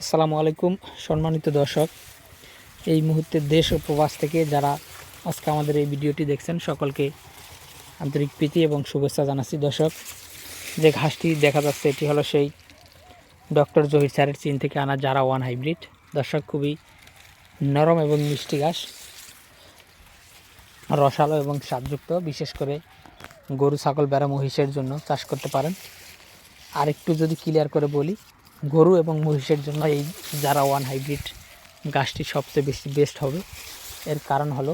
আসসালামু আলাইকুম, সম্মানিত দর্শক। এই মুহূর্তে দেশ ও প্রবাস থেকে যারা আজকে আমাদের এই ভিডিওটি দেখছেন, সকলকে আন্তরিক প্রীতি এবং শুভেচ্ছা জানাচ্ছি। দর্শক, যে ঘাসটি দেখা যাচ্ছে, এটি হলো সেই ডক্টর জহির স্যারের চীন থেকে আনা যারা ওয়ান হাইব্রিড। দর্শক, খুবই নরম এবং মিষ্টি ঘাস, রসালো এবং স্বাদযুক্ত, বিশেষ করে গরু, ছাগল, বেড়া, মহিষের জন্য চাষ করতে পারেন। আর একটু যদি ক্লিয়ার করে বলি গরু এবং মহিষের জন্য এই যারা ওয়ান হাইব্রিড গাছটি সবচেয়ে বেশি বেস্ট হবে। এর কারণ হলো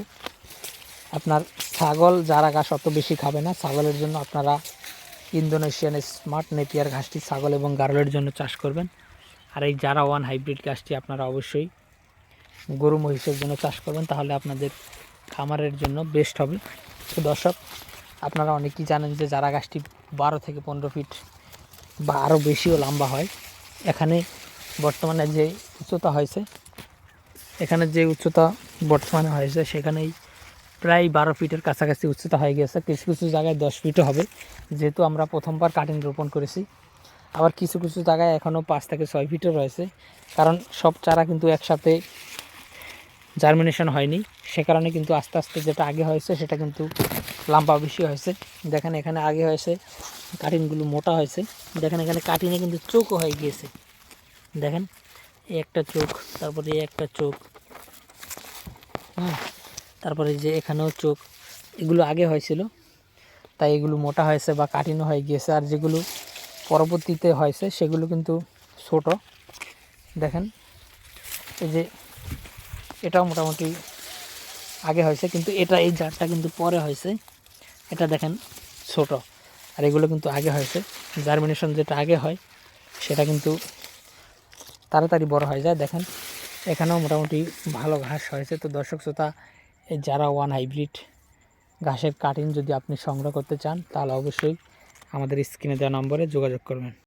আপনার ছাগল, যারা ঘাস অত বেশি খাবে না, ছাগলের জন্য আপনারা ইন্দোনেশিয়ান স্মার্ট নেপিয়ার ঘাসটি ছাগল এবং গারলের জন্য চাষ করবেন। আর এই যারা ওয়ান হাইব্রিড গাছটি আপনারা অবশ্যই গরু, মহিষের জন্য চাষ করবেন, তাহলে আপনাদের খামারের জন্য বেস্ট হবে। তো দর্শক, আপনারা অনেকেই জানেন যে যারা গাছটি বারো থেকে পনেরো ফিট বা আরও বেশিও লম্বা হয় এখানে বর্তমানে যে উচ্চতা হয়েছে, এখানে যে উচ্চতা বর্তমানে হয়েছে, সেখানেই প্রায় বারো ফিটের কাছাকাছি উচ্চতা হয়ে গেছে কিছু কিছু জায়গায় দশ ফিটও হবে, যেহেতু আমরা প্রথমবার কাটিং রোপণ করেছি। আবার কিছু কিছু জায়গায় এখনও পাঁচ থেকে ছয় ফিটও রয়েছে, কারণ সব চারা কিন্তু একসাথে জার্মিনেশন হয়নি। সে কারণে কিন্তু আস্তে আস্তে যেটা আগে হয়েছে, সেটা কিন্তু লম্বা বেশি হয়েছে। দেখেন এখানে আগে হয়েছে কাটিংগুলো মোটা হয়েছে। দেখেন এখানে কাটিনে কিন্তু চোখও হয়ে গিয়েছে। দেখেন এই একটা চোখ, তারপরে এই একটা চোখ হ্যাঁ তারপরে যে এখানেও চোখ, এগুলো আগে হয়েছিল। তাই এগুলো মোটা হয়েছে বা কাটিনও হয়ে গিয়েছে। আর যেগুলো পরবর্তীতে হয়েছে, সেগুলো কিন্তু ছোট। দেখেন, এই যে এটাও মোটামুটি আগে হয়েছে, কিন্তু এটা এই জারটা কিন্তু পরে হয়েছে। এটা দেখেন ছোট। আর এগুলো কিন্তু আগে হয়েছে। জার্মিনেশন যেটা আগে হয়, সেটা কিন্তু তাড়াতাড়ি বড় হয়ে যায়। দেখেন, এখানেও মোটামুটি ভালো ঘাস হয়েছে। তো দর্শক শ্রোতা যারা ওয়ান হাইব্রিড ঘাসের কাটিং যদি আপনি সংগ্রহ করতে চান, তাহলে অবশ্যই আমাদের স্ক্রিনে দেওয়া নম্বরে যোগাযোগ করবেন।